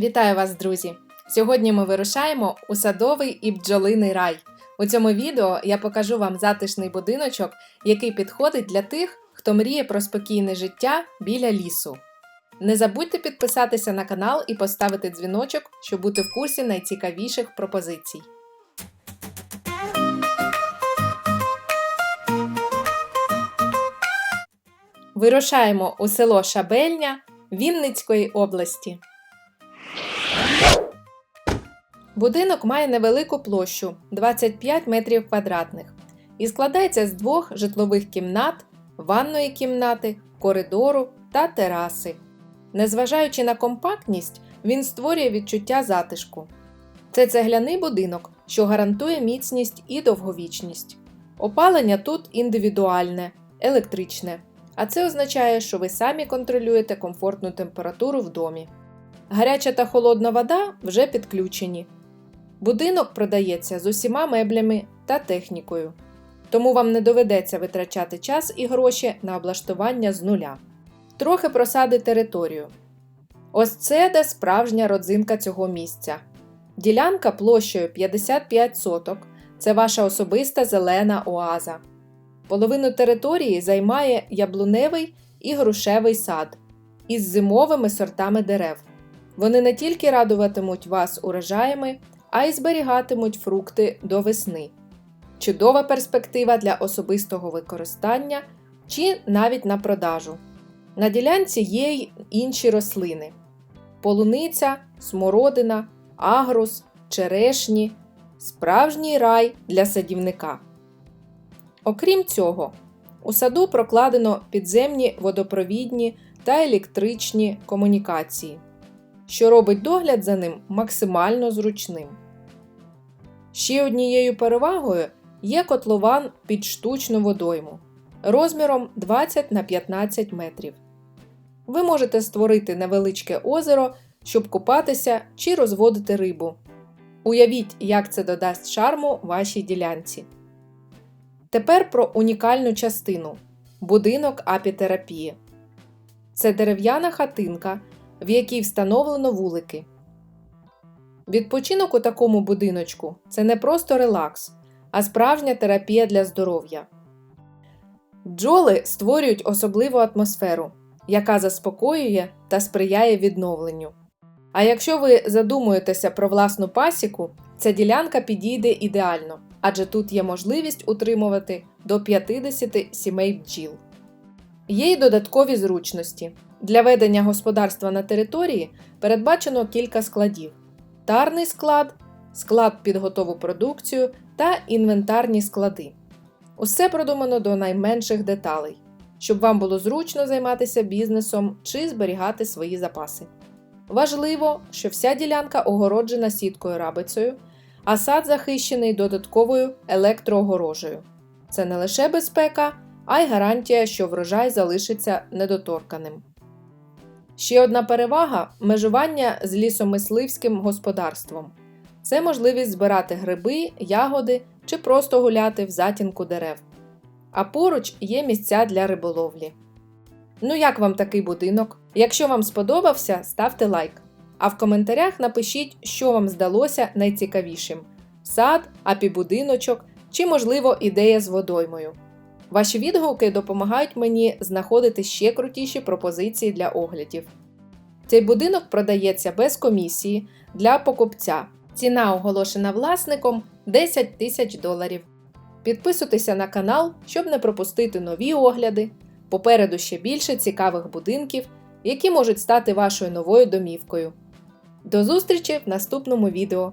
Вітаю вас, друзі! Сьогодні ми вирушаємо у садовий і бджолиний рай. У цьому відео я покажу вам затишний будиночок, який підходить для тих, хто мріє про спокійне життя біля лісу. Не забудьте підписатися на канал і поставити дзвіночок, щоб бути в курсі найцікавіших пропозицій. Вирушаємо у село Шабельня Вінницької області. Будинок має невелику площу 25 метрів квадратних і складається з двох житлових кімнат, ванної кімнати, коридору та тераси. Незважаючи на компактність, він створює відчуття затишку. Це цегляний будинок, що гарантує міцність і довговічність. Опалення тут індивідуальне, електричне, а це означає, що ви самі контролюєте комфортну температуру в домі. Гаряча та холодна вода вже підключені. Будинок продається з усіма меблями та технікою, тому вам не доведеться витрачати час і гроші на облаштування з нуля. Трохи просади територію. Ось це де справжня родзинка цього місця. Ділянка площею 55 соток це ваша особиста зелена оаза. Половину території займає яблуневий і грушевий сад із зимовими сортами дерев. Вони не тільки радуватимуть вас урожаями, а й зберігатимуть фрукти до весни. Чудова перспектива для особистого використання чи навіть на продажу. На ділянці є й інші рослини: полуниця, смородина, агрус, черешні, справжній рай для садівника. Окрім цього, у саду прокладено підземні водопровідні та електричні комунікації, що робить догляд за ним максимально зручним. Ще однією перевагою є котлован під штучну водойму розміром 20 на 15 метрів. Ви можете створити невеличке озеро, щоб купатися чи розводити рибу. Уявіть, як це додасть шарму вашій ділянці. Тепер про унікальну частину будинок апітерапії. Це дерев'яна хатинка, в якій встановлено вулики. Відпочинок у такому будиночку це не просто релакс, а справжня терапія для здоров'я. Бджоли створюють особливу атмосферу, яка заспокоює та сприяє відновленню. А якщо ви задумуєтеся про власну пасіку, ця ділянка підійде ідеально, адже тут є можливість утримувати до 50 сімей бджіл. Є й додаткові зручності. Для ведення господарства на території передбачено кілька складів: тарний склад, склад під готову продукцію та інвентарні склади. Усе продумано до найменших деталей, щоб вам було зручно займатися бізнесом чи зберігати свої запаси. Важливо, що вся ділянка огороджена сіткою рабицею, а сад захищений додатковою електроогорожею. Це не лише безпека, а й гарантія, що врожай залишиться недоторканим. Ще одна перевага межування з лісомисливським господарством. Це можливість збирати гриби, ягоди чи просто гуляти в затінку дерев. А поруч є місця для риболовлі. Ну як вам такий будинок? Якщо вам сподобався, ставте лайк. А в коментарях напишіть, що вам здалося найцікавішим: сад, апібудиночок чи, можливо, ідея з водоймою. Ваші відгуки допомагають мені знаходити ще крутіші пропозиції для оглядів. Цей будинок продається без комісії для покупця. Ціна оголошена власником 10 тисяч доларів. Підписуйтеся на канал, щоб не пропустити нові огляди. Попереду ще більше цікавих будинків, які можуть стати вашою новою домівкою. До зустрічі в наступному відео!